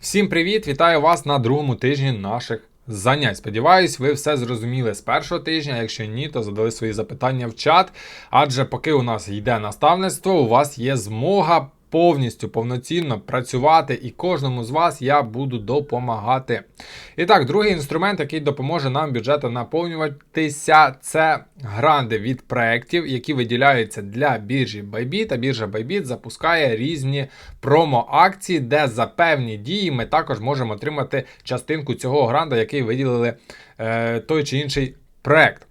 Всім привіт! Вітаю вас на другому тижні наших занять. Сподіваюсь, ви все зрозуміли з першого тижня. Якщо ні, то задали свої запитання в чат. Адже поки у нас йде наставництво, у вас є змога. Повністю повноцінно працювати, і кожному з вас я буду допомагати. І так, другий інструмент, який допоможе нам бюджету наповнюватися, це гранди від проєктів, які виділяються для біржі Bybit. А біржа Bybit запускає різні промо-акції, де за певні дії ми також можемо отримати частинку цього гранда, який виділили е, той чи інший проект.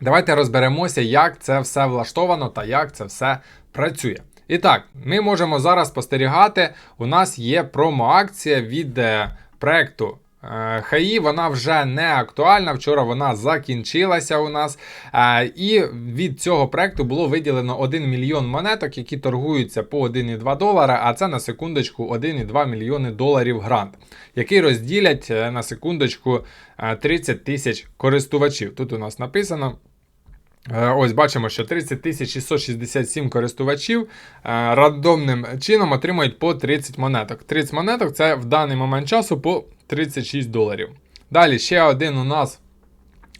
Давайте розберемося, як це все влаштовано та як це все працює. І так, ми можемо зараз спостерігати. У нас є промо-акція від е, проекту е, ХАІ. Вона вже не актуальна. Вчора вона закінчилася у нас. Е, І від цього проекту було виділено 1 мільйон монеток, які торгуються по 1,2 долара. А це на секундочку 1,2 мільйони доларів грант, який розділять на секундочку е, 30 тисяч користувачів. Тут у нас написано. Е, Ось бачимо, що 30 667 користувачів е, рандомним чином отримують по 30 монеток. 30 монеток це в даний момент часу по 36 доларів. Далі ще один у нас.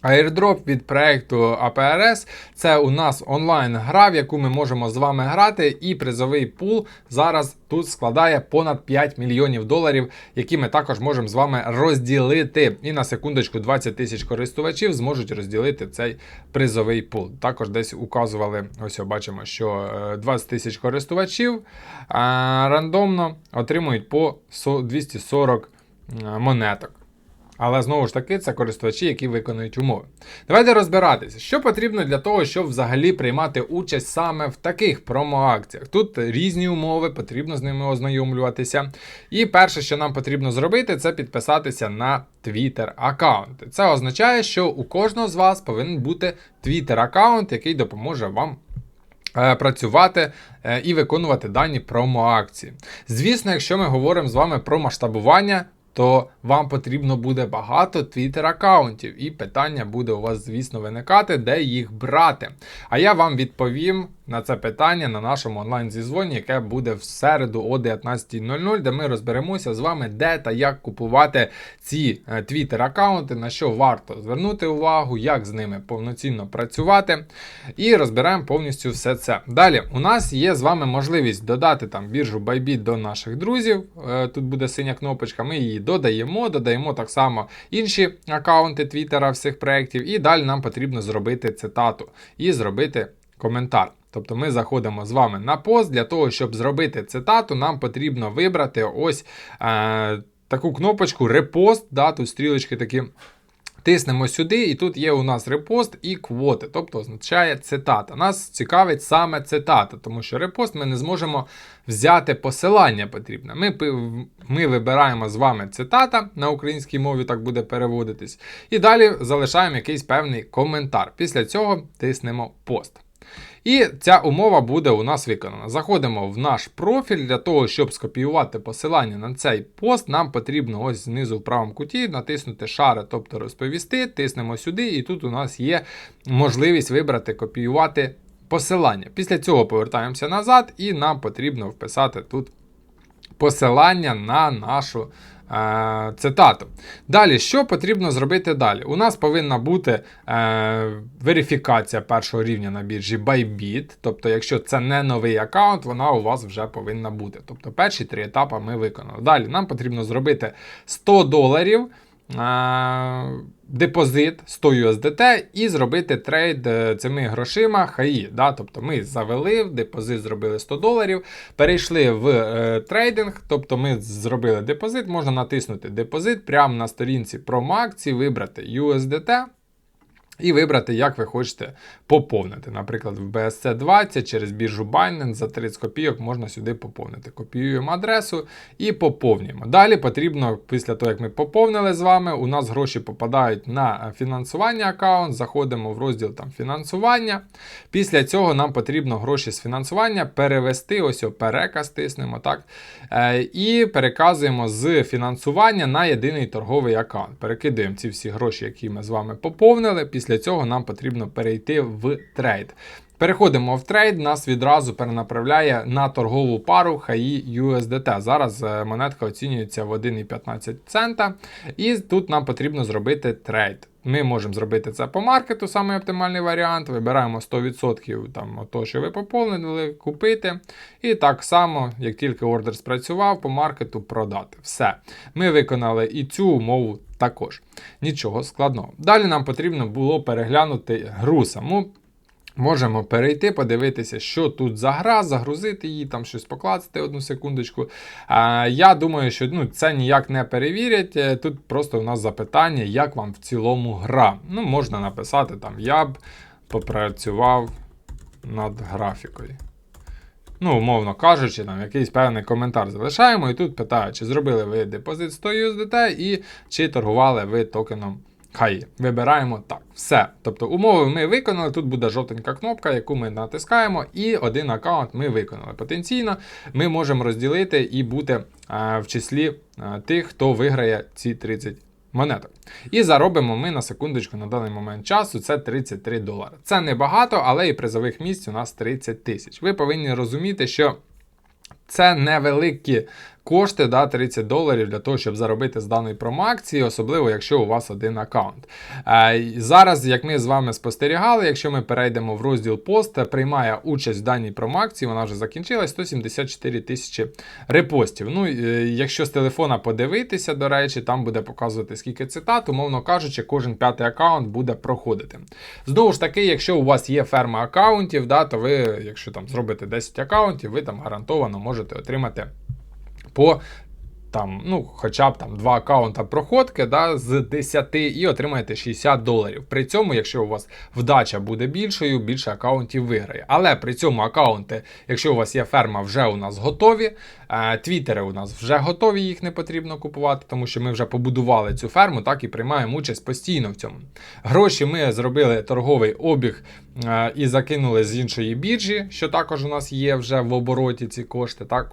Airdrop від проекту APRS це у нас онлайн-гра, в яку ми можемо з вами грати, і призовий пул зараз тут складає понад 5 мільйонів доларів, які ми також можемо з вами розділити. І на секундочку 20 тисяч користувачів зможуть розділити цей призовий пул. Також десь указували, ось бачимо, що е, 20 тисяч користувачів рандомно отримують по 240 е, монеток. Але знову ж таки, це користувачі, які виконують умови. Давайте розбиратися, що потрібно для того, щоб взагалі приймати участь саме в таких промо-акціях. Тут різні умови, потрібно з ними ознайомлюватися. І перше, що нам потрібно зробити, це підписатися на Twitter аккаунти. Це означає, що у кожного з вас повинен бути Twitter аккаунт, який допоможе вам. е, Працювати е, і виконувати дані промо-акції. Звісно, якщо ми говоримо з вами про масштабування, то вам потрібно буде багато Twitter аккаунтів, і питання буде у вас, звісно, виникати, де їх брати. А я вам відповім на це питання на нашому онлайн-зізвоні, яке буде в середу о 19.00, де ми розберемося з вами, де та як купувати ці е, Twitter аккаунти, на що варто звернути увагу, як з ними повноцінно працювати. І розберемо повністю все це. Далі, у нас є з вами можливість додати там біржу Bybit до наших друзів. Е, Тут буде синя кнопочка, ми її додаємо, додаємо так само інші аккаунти Твіттера всіх проєктів. І далі нам потрібно зробити цитату і зробити коментар. Тобто ми заходимо з вами на пост. Для того, щоб зробити цитату, нам потрібно вибрати ось е, таку кнопочку репост. Да, Тут стрілочки такі. Тиснемо сюди, і тут є у нас репост і квоти, тобто означає цитата. Нас цікавить саме цитата, тому що репост ми не зможемо взяти посилання потрібне. Ми, ми вибираємо з вами цитата на українській мові, так буде переводитись. І далі залишаємо якийсь певний коментар. Після цього тиснемо пост. І ця умова буде у нас виконана. Заходимо в наш профіль для того, щоб скопіювати посилання на цей пост. Нам потрібно ось знизу в правому куті натиснути шари, тобто розповісти, тиснемо сюди, і тут у нас є можливість вибрати копіювати посилання. Після цього повертаємося назад, і нам потрібно вписати тут посилання на нашу е, цитату. Далі, що потрібно зробити далі? У нас повинна бути е, верифікація першого рівня на біржі Bybit. Тобто, якщо це не новий аккаунт, вона у вас вже повинна бути. Тобто, перші три етапи ми виконали. Далі нам потрібно зробити 100 доларів. е, Депозит 100 USDT і зробити трейд е, цими грошима хаї. Да? Тобто ми завели, депозит зробили 100 доларів, перейшли в е, трейдинг, тобто ми зробили депозит, можна натиснути депозит прямо на сторінці промакції, вибрати USDT. І вибрати, як ви хочете поповнити. Наприклад, в BSC 20 через біржу Binance за 30 копійок можна сюди поповнити. Копіюємо адресу і поповнюємо. Далі потрібно, після того, як ми поповнили з вами, у нас гроші попадають на фінансування аккаунт. Заходимо в розділ там фінансування. Після цього нам потрібно гроші з фінансування перевести, ось о, переказ тиснемо, так? Е, і переказуємо з фінансування на єдиний торговий аккаунт. Перекидаємо ці всі гроші, які ми з вами поповнили. Цього нам потрібно перейти в трейд. Переходимо в трейд, нас відразу перенаправляє на торгову пару HAI USDT. Зараз е, монетка оцінюється в 1,15 цента, і тут нам потрібно зробити трейд. Ми можемо зробити це по маркету, самий оптимальний варіант. Вибираємо 100% там, того, що ви поповнили, купити. І так само, як тільки ордер спрацював, по маркету продати. Все. Ми виконали і цю умову також. Нічого складного. Далі нам потрібно було переглянути гру саму. Можемо перейти, подивитися, що тут за гра, загрузити її, там щось покласти одну секундочку. Я думаю, що ну, це ніяк не перевірять. Е, Тут просто у нас запитання, як вам в цілому гра. Ну, Можна написати там, я б попрацював над графікою. Ну, умовно кажучи, там якийсь певний коментар залишаємо. І тут питають, чи зробили ви депозит 100 USDT і чи торгували ви токеном Хай вибираємо так. Все. Тобто умови ми виконали. Тут буде жовтенька кнопка, яку ми натискаємо, і один аккаунт ми виконали. Потенційно ми можемо розділити і бути а, в числі а, тих, хто виграє ці 30 монеток. І заробимо ми на секундочку на даний момент часу це 33 долари. Це небагато, але і призових місць у нас 30 тисяч. Ви повинні розуміти, що. Це невеликі кошти, да, 30 доларів для того, щоб заробити з даної промоакції, особливо якщо у вас один аккаунт. Е, зараз, як ми з вами спостерігали, якщо ми перейдемо в розділ пост, приймає участь в даній промоакції, вона вже закінчилась, 174 тисячі репостів. Ну, е, Якщо з телефона подивитися, до речі, там буде показувати скільки цитат, умовно кажучи, кожен п'ятий аккаунт буде проходити. Знову ж таки, якщо у вас є ферма аккаунтів, да, то ви, якщо там зробите 10 аккаунтів, ви там гарантовано можете отримати по там, ну, хоча б там два аккаунта проходки да, з 10 і отримаєте 60 доларів. При цьому, якщо у вас вдача буде більшою, більше аккаунтів виграє. Але при цьому аккаунти, якщо у вас є ферма, вже у нас готові. Е, твіттери у нас вже готові, їх не потрібно купувати, тому що ми вже побудували цю ферму, так і приймаємо участь постійно в цьому. Гроші ми зробили торговий обіг е, і закинули з іншої біржі, що також у нас є вже в обороті ці кошти. так.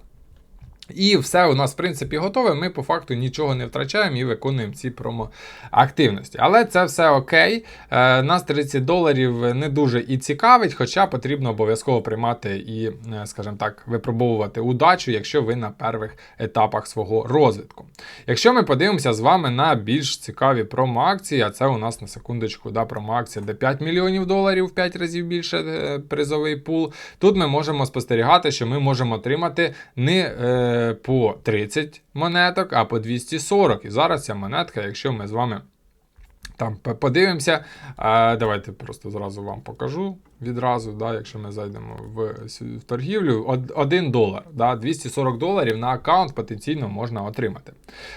І все у нас, в принципі, готове. Ми по факту нічого не втрачаємо і виконуємо ці промо-активності. Але це все окей. Е, Нас 30 доларів не дуже і цікавить, хоча потрібно обов'язково приймати і, е, скажімо так, випробовувати удачу, якщо ви на перших етапах свого розвитку. Якщо ми подивимося з вами на більш цікаві промо-акції, а це у нас на секундочку да, промо-акція, де 5 мільйонів доларів в 5 разів більше е, призовий пул. Тут ми можемо спостерігати, що ми можемо отримати не. Е, по 30 монеток, а по 240. І зараз ця монетка, якщо ми з вами там подивимося, давайте просто зразу вам покажу відразу, да, якщо ми зайдемо в, в торгівлю, 1 долар, да, 240 доларів на аккаунт потенційно можна отримати.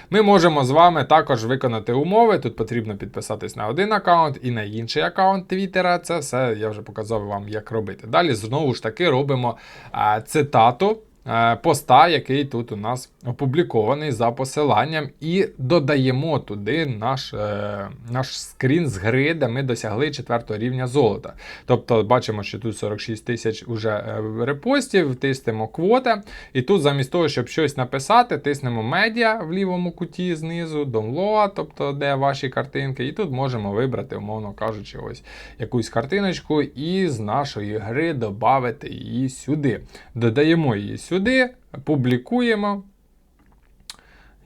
Ми можемо з вами також виконати умови. Тут потрібно підписатись на один аккаунт і на інший аккаунт Твіттера. Це все я вже показав вам, як робити. Далі знову ж таки робимо а, цитату. Е, поста, який тут у нас опублікований за посиланням, і додаємо туди наш е, наш скрін з гри, де ми досягли 4 рівня золота. Тобто бачимо, що тут 46 тисяч уже е, репостів, тиснемо квота. І тут, замість того, щоб щось написати, тиснемо медіа в лівому куті знизу, download, тобто де ваші картинки. І тут можемо вибрати, умовно кажучи, ось якусь картиночку і з нашої гри додати її сюди. Додаємо її сюди сюди, публікуємо.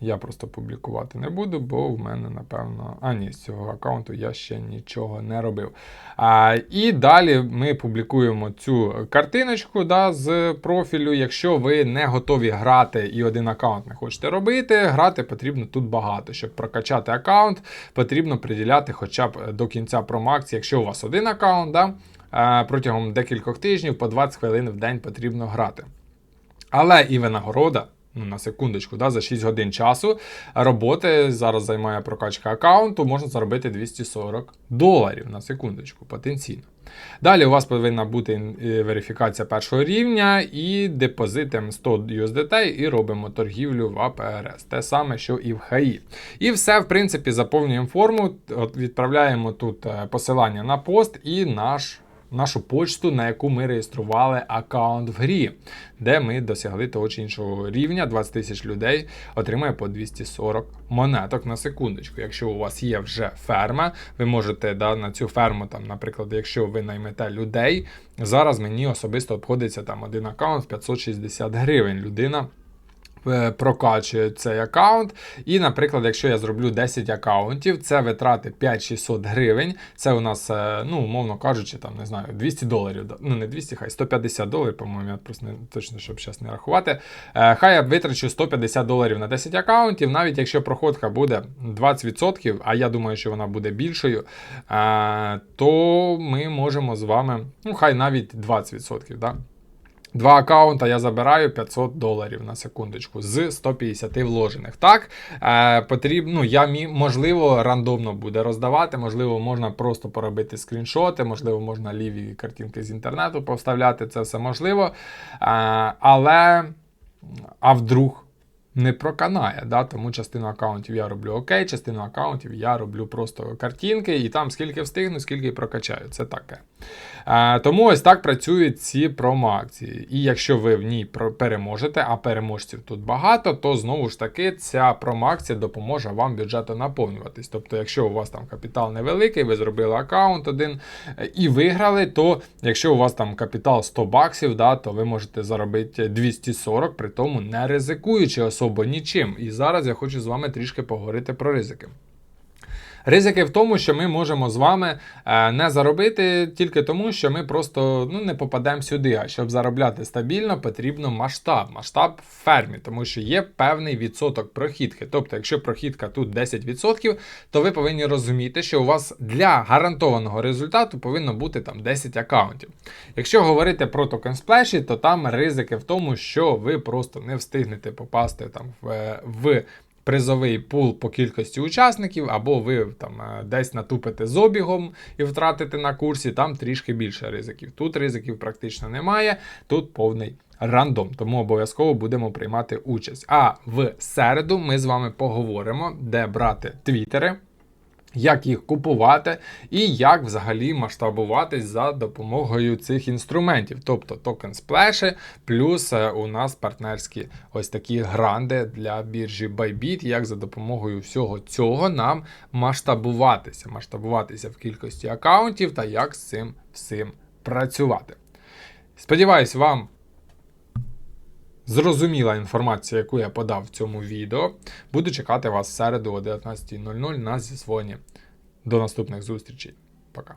Я просто публікувати не буду, бо в мене, напевно, а ні, з цього аккаунту я ще нічого не робив. А, І далі ми публікуємо цю картиночку да, з профілю. Якщо ви не готові грати і один аккаунт не хочете робити, грати потрібно тут багато. Щоб прокачати аккаунт, потрібно приділяти хоча б до кінця промакції, якщо у вас один аккаунт, да, протягом декількох тижнів по 20 хвилин в день потрібно грати. Але і винагорода, ну на секундочку, да, за 6 годин часу роботи зараз займає прокачка аккаунту, можна заробити 240 доларів на секундочку, потенційно. Далі у вас повинна бути е, верифікація першого рівня і депозит М100 USDT, і робимо торгівлю в АПРС. Те саме, що і в ХАІ. І все, в принципі, заповнюємо форму, відправляємо тут е, посилання на пост і наш нашу почту, на яку ми реєстрували аккаунт в грі, де ми досягли того чи іншого рівня. 20 тисяч людей отримає по 240 монеток на секундочку. Якщо у вас є вже ферма, ви можете да, на цю ферму, там, наприклад, якщо ви наймете людей, зараз мені особисто обходиться там один аккаунт в 560 гривень. Людина прокачує цей аккаунт. І, наприклад, якщо я зроблю 10 аккаунтів, це витрати 5600 гривень. Це у нас, е, ну, умовно кажучи, там, не знаю, 200 доларів. Ну, не 200, хай 150 доларів, по-моєму, я просто не точно, щоб зараз не рахувати. Е, Хай я витрачу 150 доларів на 10 аккаунтів, навіть якщо проходка буде 20%, а я думаю, що вона буде більшою, е, то ми можемо з вами, ну, хай навіть 20%, да? Два аккаунта я забираю 500 доларів на секундочку з 150 вложених. Так, е, потрібно, ну, я мі, можливо, рандомно буде роздавати, можливо, можна просто поробити скріншоти, можливо, можна ліві картинки з інтернету повставляти, це все можливо. Е, але, а вдруг не проканає, да? тому частину аккаунтів я роблю окей, частину аккаунтів я роблю просто картинки, і там скільки встигну, скільки прокачаю. Це таке. Тому ось так працюють ці промо-акції. І якщо ви в ній переможете, а переможців тут багато, то знову ж таки ця промо-акція допоможе вам бюджету наповнюватись. Тобто, якщо у вас там капітал невеликий, ви зробили аккаунт один е, і виграли, то якщо у вас там капітал 100 баксів, да, то ви можете заробити 240, при тому не ризикуючи особо нічим. І зараз я хочу з вами трішки поговорити про ризики. Ризики в тому, що ми можемо з вами е, не заробити тільки тому, що ми просто ну, не попадемо сюди. А щоб заробляти стабільно, потрібно масштаб, масштаб в фермі, тому що є певний відсоток прохідки. Тобто, якщо прохідка тут 10%, то ви повинні розуміти, що у вас для гарантованого результату повинно бути там 10 аккаунтів. Якщо говорити про токен сплеші, то там ризики в тому, що ви просто не встигнете попасти там в, в призовий пул по кількості учасників, або ви там е, десь натупите з обігом і втратите на курсі, там трішки більше ризиків. Тут ризиків практично немає, тут повний рандом, тому обов'язково будемо приймати участь. А в середу ми з вами поговоримо, де брати твіттери. Як їх купувати і як взагалі масштабуватись за допомогою цих інструментів, тобто токен сплеші, плюс е, у нас партнерські ось такі гранди для біржі Bybit, як за допомогою всього цього нам масштабуватися, масштабуватися в кількості аккаунтів та як з цим всім працювати. Сподіваюсь, вам зрозуміла інформація, яку я подав в цьому відео. Буду чекати вас в середу о 19.00 на зізвоні. До наступних зустрічей. Пока.